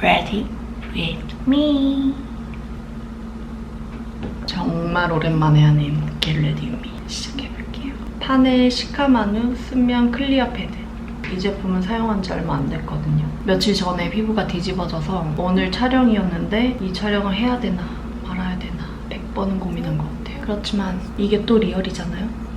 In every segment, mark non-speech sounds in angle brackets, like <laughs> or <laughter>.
ready with me. 정말 오랜만에 하는 Get Ready Me 시작해볼게요. 파넬 시카마누 순면 클리어 패드. 이 제품은 사용한 지 얼마 안 됐거든요. 며칠 전에 피부가 뒤집어져서 오늘 촬영이었는데 이 촬영을 해야 되나 말아야 되나 100번은 고민한 것 같아요. 그렇지만 이게 또 리얼이잖아요.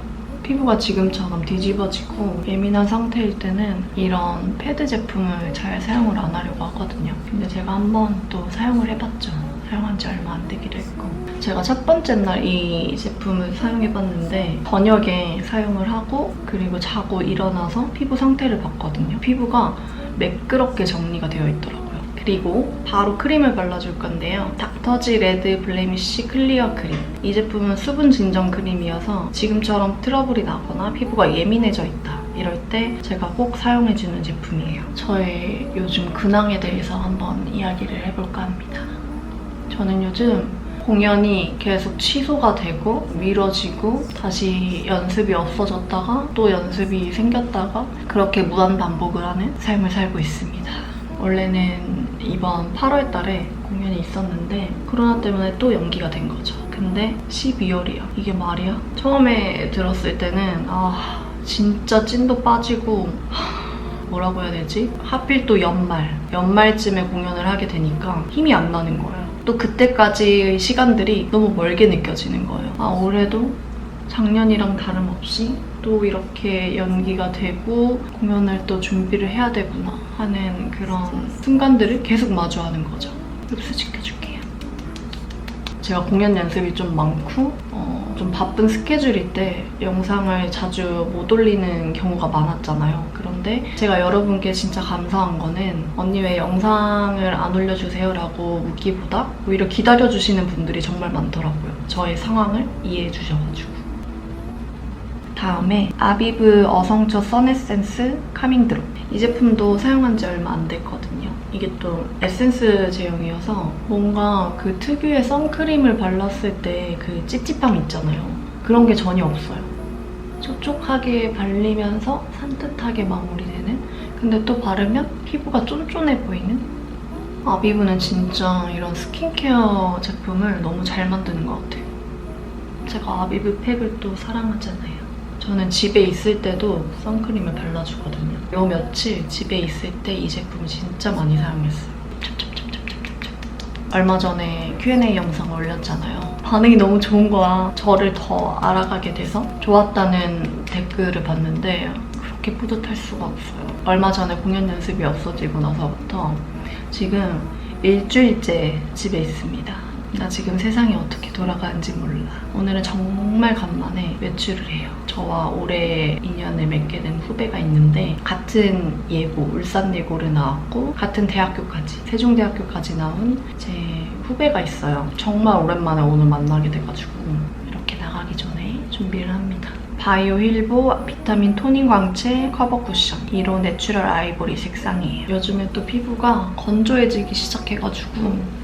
피부가 지금처럼 뒤집어지고 예민한 상태일 때는 이런 패드 제품을 잘 사용을 안 하려고 하거든요. 근데 제가 한번 또 사용을 해봤죠. 사용한 지 얼마 안 되기도 했고. 제가 첫 번째 날 이 제품을 사용해봤는데 저녁에 사용을 하고 그리고 자고 일어나서 피부 상태를 봤거든요. 피부가 매끄럽게 정리가 되어 있더라고요. 그리고 바로 크림을 발라줄 건데요. 닥터지 레드 블레미쉬 클리어 크림. 이 제품은 수분 진정 크림이어서 지금처럼 트러블이 나거나 피부가 예민해져 있다. 이럴 때 제가 꼭 사용해주는 제품이에요. 저의 요즘 근황에 대해서 한번 이야기를 해볼까 합니다. 저는 요즘 공연이 계속 취소가 되고 미뤄지고 다시 연습이 없어졌다가 또 연습이 생겼다가 그렇게 무한 반복을 하는 삶을 살고 있습니다. 원래는 이번 8월 달에 공연이 있었는데 코로나 때문에 또 연기가 된 거죠. 근데 12월이야. 이게 말이야? 처음에 들었을 때는 아 진짜 찐도 빠지고 하, 뭐라고 해야 되지? 하필 또 연말, 연말쯤에 공연을 하게 되니까 힘이 안 나는 거예요. 또 그때까지의 시간들이 너무 멀게 느껴지는 거예요. 아, 올해도 작년이랑 다름없이 또 이렇게 연기가 되고 공연을 또 준비를 해야 되구나 하는 그런 순간들을 계속 마주하는 거죠. 흡수시켜줄게요. 제가 공연 연습이 좀 많고 어, 좀 바쁜 스케줄일 때 영상을 자주 못 올리는 경우가 많았잖아요. 그런데 제가 여러분께 진짜 감사한 거는 언니 왜 영상을 안 올려주세요? 라고 묻기보다 오히려 기다려주시는 분들이 정말 많더라고요. 저의 상황을 이해해 주셔가지고. 다음에 아비브 어성초 선에센스 카밍드롭. 이 제품도 사용한 지 얼마 안 됐거든요. 이게 또 에센스 제형이어서 뭔가 그 특유의 선크림을 발랐을 때 그 찝찝함 있잖아요. 그런 게 전혀 없어요. 촉촉하게 발리면서 산뜻하게 마무리되는 근데 또 바르면 피부가 쫀쫀해 보이는? 아비브는 진짜 이런 스킨케어 제품을 너무 잘 만드는 것 같아요. 제가 아비브 팩을 또 사랑하잖아요 저는 집에 있을 때도 선크림을 발라주거든요. 요 며칠 집에 있을 때 이 제품 진짜 많이 사용했어요. 얼마 전에 Q&A 영상 올렸잖아요. 반응이 너무 좋은 거야. 저를 더 알아가게 돼서 좋았다는 댓글을 봤는데 그렇게 뿌듯할 수가 없어요. 얼마 전에 공연 연습이 없어지고 나서부터 지금 일주일째 집에 있습니다. 나 지금 세상이 어떻게 돌아가는지 몰라. 오늘은 정말 간만에 외출을 해요. 저와 올해 인연을 맺게 된 후배가 있는데 같은 예고, 울산 예고를 나왔고 같은 대학교까지, 세종대학교까지 나온 제 후배가 있어요. 정말 오랜만에 오늘 만나게 돼가지고 이렇게 나가기 전에 준비를 합니다. 바이오 힐보 비타민 토닝 광채 커버 쿠션 1호 내추럴 아이보리 색상이에요. 요즘에 또 피부가 건조해지기 시작해가지고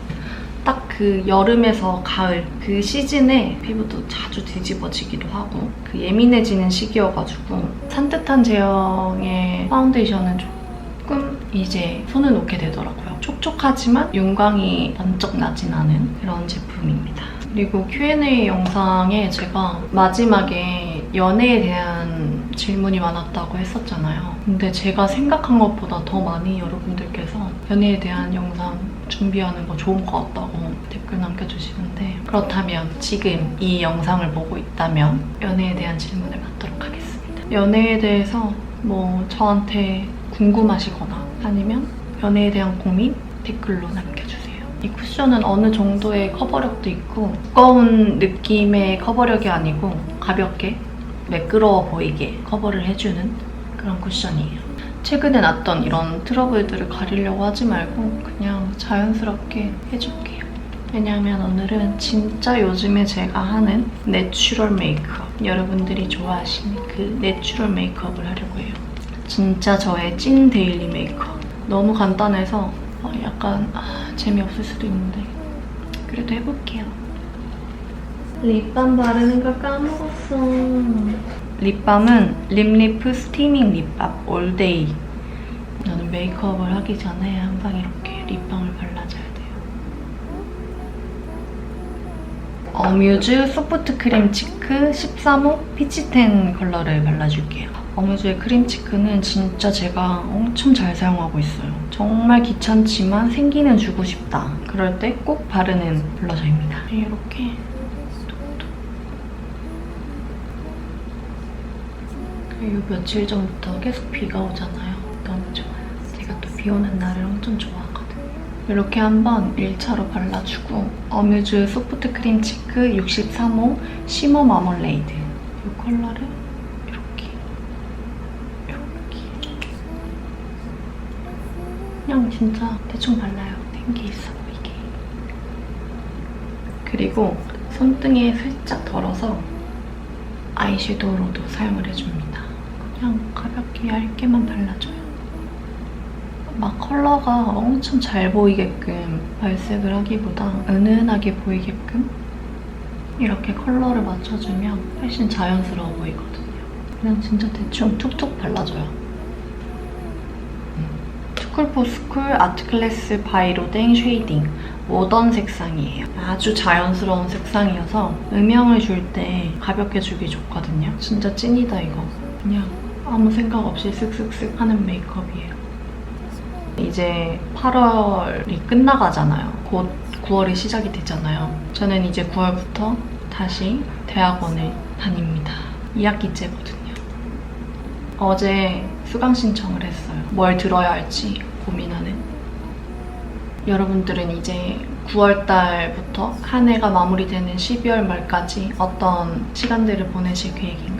딱 그 여름에서 가을 그 시즌에 피부도 자주 뒤집어지기도 하고 그 예민해지는 시기여가지고 산뜻한 제형의 파운데이션은 조금 이제 손을 놓게 되더라고요. 촉촉하지만 윤광이 번쩍 나진 않은 그런 제품입니다. 그리고 Q&A 영상에 제가 마지막에 연애에 대한 질문이 많았다고 했었잖아요. 근데 제가 생각한 것보다 더 많이 여러분들께서 연애에 대한 영상 준비하는 거 좋은 것 같다고 댓글 남겨주시는데 그렇다면 지금 이 영상을 보고 있다면 연애에 대한 질문을 받도록 하겠습니다. 연애에 대해서 뭐 저한테 궁금하시거나 아니면 연애에 대한 고민 댓글로 남겨주세요. 이 쿠션은 어느 정도의 커버력도 있고 두꺼운 느낌의 커버력이 아니고 가볍게 매끄러워 보이게 커버를 해주는 그런 쿠션이에요. 최근에 났던 이런 트러블들을 가리려고 하지 말고 그냥 자연스럽게 해줄게요. 왜냐하면 오늘은 진짜 요즘에 제가 하는 내추럴 메이크업 여러분들이 좋아하시는 그 내추럴 메이크업을 하려고 해요. 진짜 저의 찐 데일리 메이크업. 너무 간단해서 어, 약간 아, 재미없을 수도 있는데 그래도 해볼게요. 립밤 바르는 걸 까먹었어. 립밤은 립리프 스티밍 립밤 올데이 저는 메이크업을 하기 전에 항상 이렇게 립밤을 발라줘야 돼요. 어뮤즈 소프트 크림 치크 13호 피치텐 컬러를 발라줄게요. 어뮤즈의 크림 치크는 진짜 제가 엄청 잘 사용하고 있어요. 정말 귀찮지만 생기는 주고 싶다. 그럴 때 꼭 바르는 블러셔입니다. 이렇게 톡톡. 그리고 며칠 전부터 계속 비가 오잖아요. 너무 좋아요. 제가 또 비 오는 날을 엄청 좋아하거든요. 이렇게 한번 1차로 발라주고 어뮤즈 소프트 크림 치크 63호 시머 마멀레이드 이 컬러를 이렇게 이렇게 그냥 진짜 대충 발라요. 탱기 있어 보이게. 그리고 손등에 살짝 덜어서 아이섀도우로도 사용을 해줍니다. 그냥 가볍게 얇게만 발라줘요. 막 컬러가 엄청 잘 보이게끔 발색을 하기보다 은은하게 보이게끔 이렇게 컬러를 맞춰주면 훨씬 자연스러워 보이거든요. 그냥 진짜 대충 툭툭 발라줘요. 투쿨포스쿨 아트클래스 바이로댕 쉐이딩 모던 색상이에요. 아주 자연스러운 색상이어서 음영을 줄 때 가볍게 주기 좋거든요. 진짜 찐이다 이거. 그냥 아무 생각 없이 슥슥슥 하는 메이크업이에요. 이제 8월이 끝나가잖아요. 곧 9월이 시작이 되잖아요. 저는 이제 9월부터 다시 대학원을 다닙니다. 2학기째거든요. 어제 수강 신청을 했어요. 뭘 들어야 할지 고민하는. 여러분들은 이제 9월 달부터 한 해가 마무리되는 12월 말까지 어떤 시간들을 보내실 계획인가요?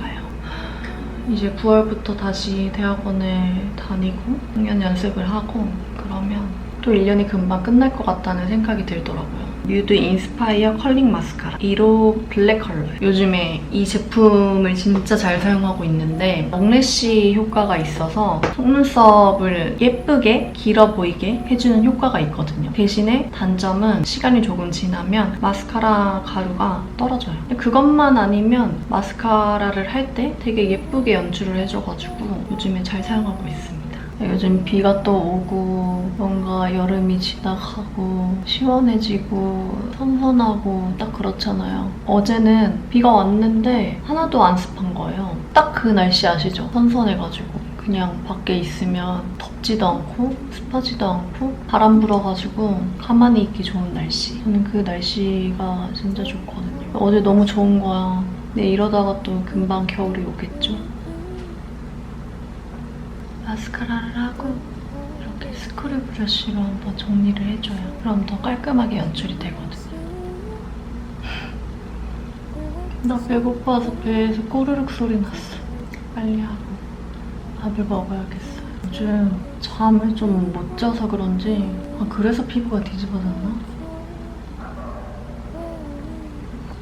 이제 9월부터 다시 대학원을 다니고 공연 연습을 하고 그러면 또 1년이 금방 끝날 것 같다는 생각이 들더라고요. 뉴드 인스파이어 컬링 마스카라 1호 블랙 컬러예요. 요즘에 이 제품을 진짜 잘 사용하고 있는데 롱래쉬 효과가 있어서 속눈썹을 예쁘게 길어 보이게 해주는 효과가 있거든요. 대신에 단점은 시간이 조금 지나면 마스카라 가루가 떨어져요. 그것만 아니면 마스카라를 할 때 되게 예쁘게 연출을 해줘가지고 요즘에 잘 사용하고 있습니다. 요즘 비가 또 오고 뭔가 여름이 지나가고 시원해지고 선선하고 딱 그렇잖아요. 어제는 비가 왔는데 하나도 안 습한 거예요. 딱 그 날씨 아시죠? 선선해가지고 그냥 밖에 있으면 덥지도 않고 습하지도 않고 바람 불어가지고 가만히 있기 좋은 날씨. 저는 그 날씨가 진짜 좋거든요. 어제 너무 좋은 거야. 근데 이러다가 또 금방 겨울이 오겠죠? 마스카라를 하고 이렇게 스크류 브러쉬로 한번 정리를 해줘요. 그럼 더 깔끔하게 연출이 되거든요. 나 배고파서 배에서 꼬르륵 소리 났어. 빨리 하고 밥을 먹어야겠어. 요즘 잠을 좀 못 자서 그런지 아, 그래서 피부가 뒤집어졌나?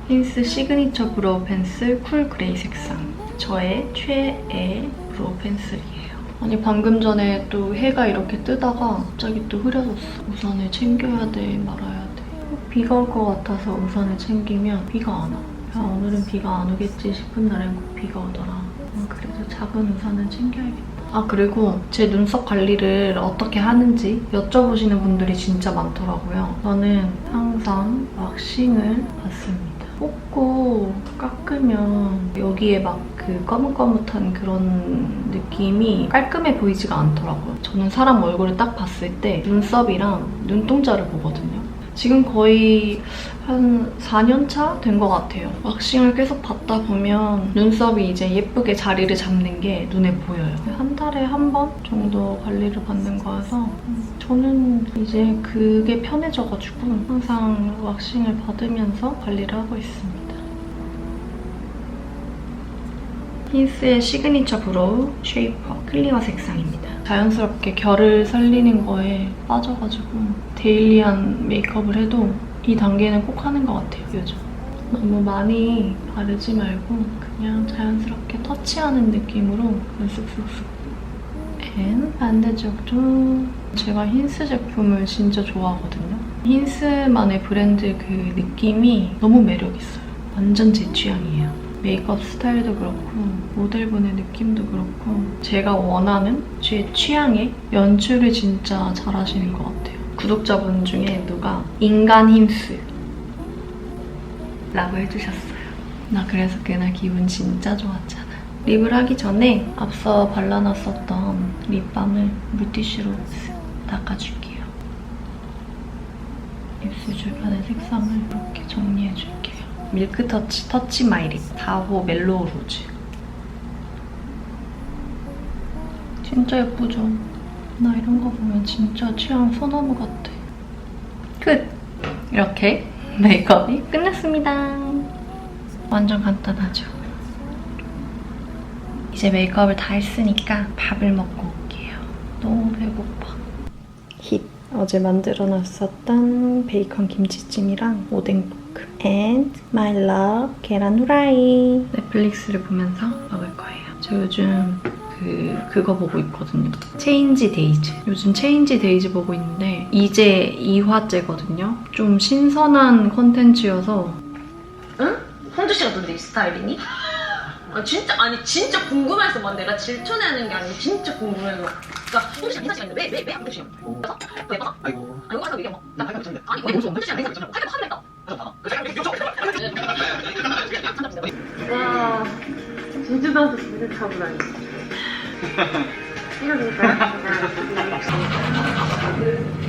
힌스 시그니처 브로우 펜슬 쿨 그레이 색상 저의 최애 브로우 펜슬이에요. 아니 방금 전에 또 해가 이렇게 뜨다가 갑자기 또 흐려졌어. 우산을 챙겨야 돼 말아야 돼. 비가 올 것 같아서 우산을 챙기면 비가 안 와. 야 오늘은 비가 안 오겠지 싶은 날엔 꼭 비가 오더라. 아, 그래서 작은 우산을 챙겨야겠다. 아 그리고 제 눈썹 관리를 어떻게 하는지 여쭤보시는 분들이 진짜 많더라고요. 저는 항상 왁싱을 받습니다. 뽑고 깎으면 여기에 막 그 거뭇거뭇한 그런 느낌이 깔끔해 보이지가 않더라고요. 저는 사람 얼굴을 딱 봤을 때 눈썹이랑 눈동자를 보거든요. 지금 거의 한 4년 차 된 것 같아요. 왁싱을 계속 받다 보면 눈썹이 이제 예쁘게 자리를 잡는 게 눈에 보여요. 한 달에 한 번 정도 관리를 받는 거여서 저는 이제 그게 편해져가지고 항상 왁싱을 받으면서 관리를 하고 있습니다. 힌스의 시그니처 브로우 쉐이퍼 클리어 색상입니다. 자연스럽게 결을 살리는 거에 빠져가지고 데일리한 메이크업을 해도 이 단계는 꼭 하는 것 같아요, 요즘. 너무 많이 바르지 말고 그냥 자연스럽게 터치하는 느낌으로 쓱쓱쓱. 앤 반대쪽도 제가 힌스 제품을 진짜 좋아하거든요. 힌스만의 브랜드 그 느낌이 너무 매력있어요. 완전 제 취향이에요. 메이크업 스타일도 그렇고 모델분의 느낌도 그렇고 제가 원하는 제 취향의 연출을 진짜 잘하시는 것 같아요. 구독자분 중에 누가 인간 힘스 라고 해주셨어요. 나 그래서 그날 기분 진짜 좋았잖아. 립을 하기 전에 앞서 발라놨었던 립밤을 물티슈로 쓱 닦아줄게요. 입술 주변의 색상을 이렇게 정리해줄게요. 밀크터치 터치 마이 립 다호 멜로우 로즈 진짜 예쁘죠? 나 이런 거 보면 진짜 취향 소나무 같아. 끝! 이렇게 메이크업이 끝났습니다. 완전 간단하죠? 이제 메이크업을 다 했으니까 밥을 먹고 올게요. 너무 배고파. 힛! 어제 만들어놨었던 베이컨 김치찜이랑 오뎅 볶음 and my love 계란 후라이 넷플릭스를 보면서 먹을 거예요. 저 요즘 그 그거 보고 있거든요. 체인지 데이즈. 요즘 체인지 데이즈 보고 있는데 이제 2화째거든요. 좀 신선한 컨텐츠여서 응? 홍주 씨가 근데 이 스타일이니? 아 진짜 아니 진짜 궁금해서 막 내가 질투내는 게 아니고 진짜 궁금해서 그러니까 홍주 씨가 인사 시간인데 왜왜왜 홍주 씨야? 그래서 왜 봐? 아이고. 아니 이거 얘기해 봐. 나 발표 못했는데. 아니 이거 홍주 씨랑 인사 시간 하기로 하기로 했다. 그. 와 제주도에서 진짜 타고 다니. 될까요? <laughs>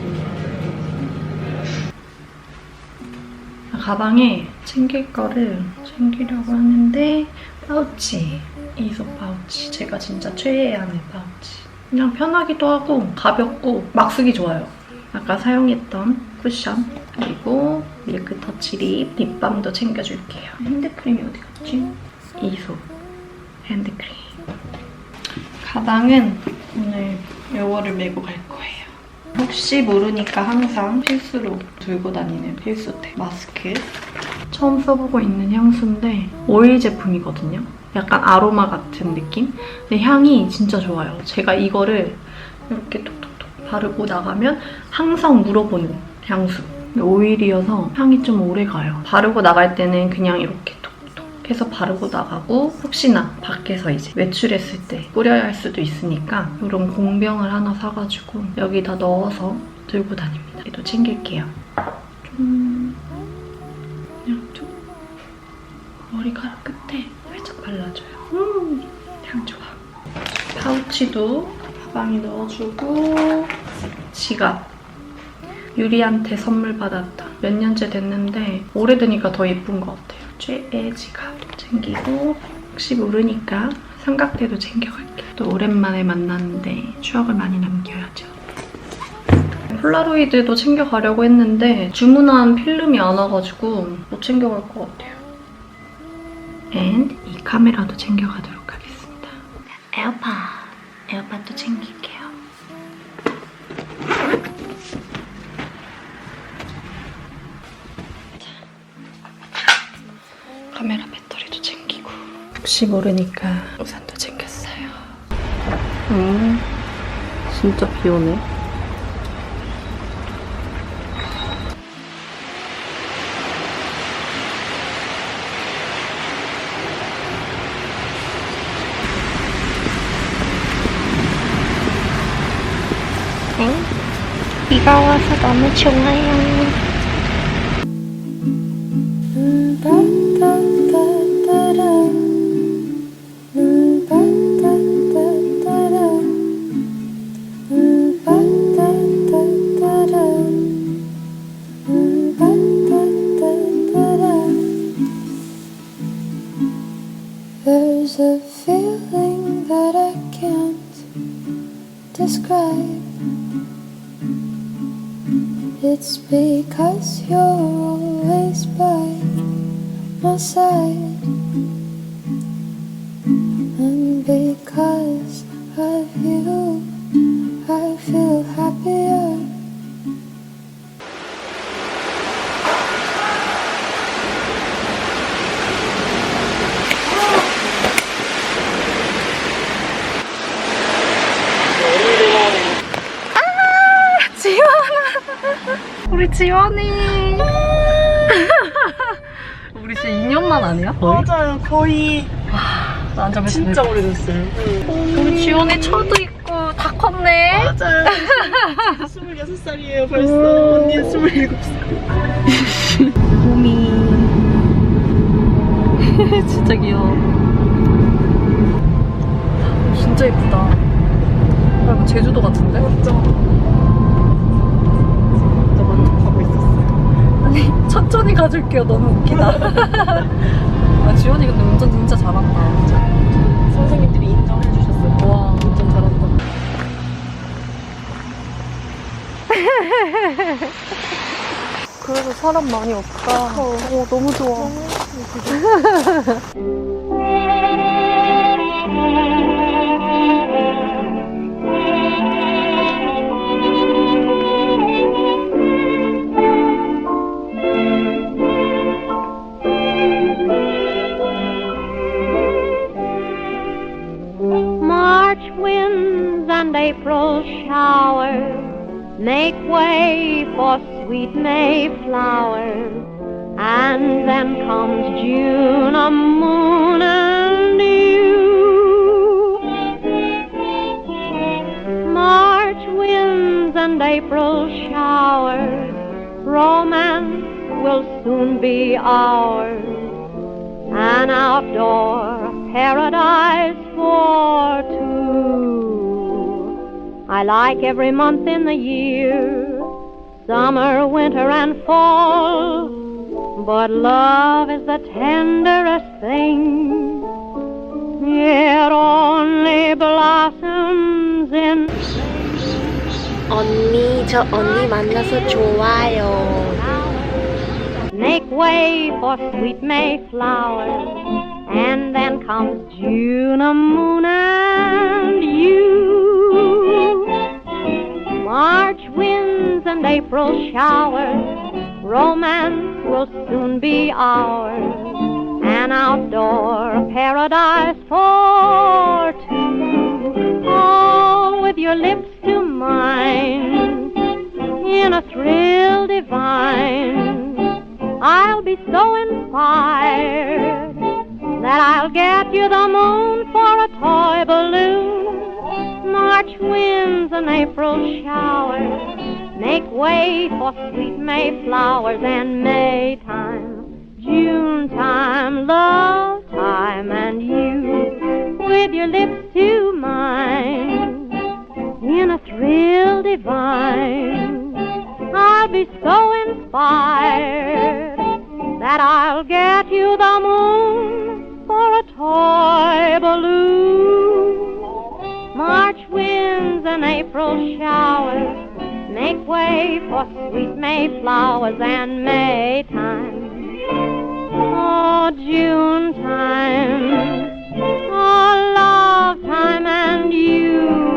가방에 챙길 거를 챙기려고 하는데 파우치 이소 파우치. 제가 진짜 최애하는 파우치. 그냥 편하기도 하고 가볍고 막 쓰기 좋아요. 아까 사용했던 쿠션 그리고 밀크 터치 립 립밤도 챙겨줄게요. 핸드크림이 어디 갔지? 이소. 핸드크림 가방은 오늘 요거를 메고 갈 거예요. 혹시 모르니까 항상 필수로 들고 다니는 필수템. 마스크. 처음 써보고 있는 향수인데 오일 제품이거든요. 약간 아로마 같은 느낌? 근데 향이 진짜 좋아요. 제가 이거를 이렇게 톡톡톡 바르고 나가면 항상 물어보는 향수. 오일이어서 향이 좀 오래 가요. 바르고 나갈 때는 그냥 이렇게 해서 바르고 나가고 혹시나 밖에서 이제 외출했을 때 뿌려야 할 수도 있으니까 이런 공병을 하나 사가지고 여기다 넣어서 들고 다닙니다. 얘도 챙길게요. 좀 그냥 좀 머리카락 끝에 살짝 발라줘요. 음, 향 좋아. 파우치도 가방에 넣어주고 지갑 유리한테 선물 받았다. 몇 년째 됐는데 오래되니까 더 예쁜 것 같아요. 최애 지갑 챙기고 혹시 모르니까 삼각대도 챙겨갈게요. 또 오랜만에 만났는데 추억을 많이 남겨야죠. 폴라로이드도 챙겨가려고 했는데 주문한 필름이 안 와가지고 못 챙겨갈 것 같아요. and 이 카메라도 챙겨가도록 하겠습니다. 에어팟, 에어팟도 챙길게요. 혹시 모르니까 우산도 챙겼어요. 음, 진짜 비 오네. 비가 와서 너무 좋아요. Describe. It's because you're always by my side. 지원이. <laughs> 우리 진짜 2년만 아니야? 거의? 맞아요. 거의 앉아볼 수 진짜 오래됐어요. 우리 지원이 차도 있고 다 컸네. 맞아요. <laughs> 26살이에요, 벌써. 언니는 27살. 봄이 <laughs> 진짜 귀여워. 진짜 예쁘다. 약간 제주도 같은데? 진짜. 천천히 가줄게요. 너무 웃기다. <laughs> 아, 지원이 근데 운전 진짜 잘한다. 선생님들이 인정해 주셨어요. 와 운전 잘한다. <laughs> 그래도 사람 많이 없다. 어, 너무 좋아. <laughs> March winds and April showers make way for sweet May flowers. And then comes June, a moon and you. March winds and April showers, romance will soon be ours an outdoor paradise for two. I like every month in the year, summer, winter, and fall. But love is the tenderest thing. It only blossoms in 언니, 저 언니 만나서 좋아요. Make way for sweet May flowers, and then comes June, a moon, and you. March winds and April showers, romance will soon be ours. An outdoor paradise for two. All with your lips to mine, in a thrill divine. I'll be so inspired that I'll get you the moon for a toy balloon. March winds and April showers make way for sweet May flowers and May time, June time, love time, and you with your lips to mine in a thrill divine. I'll be so inspired that I'll get you the moon April showers make way for sweet May flowers and May time. Oh, June time, oh, love time and you.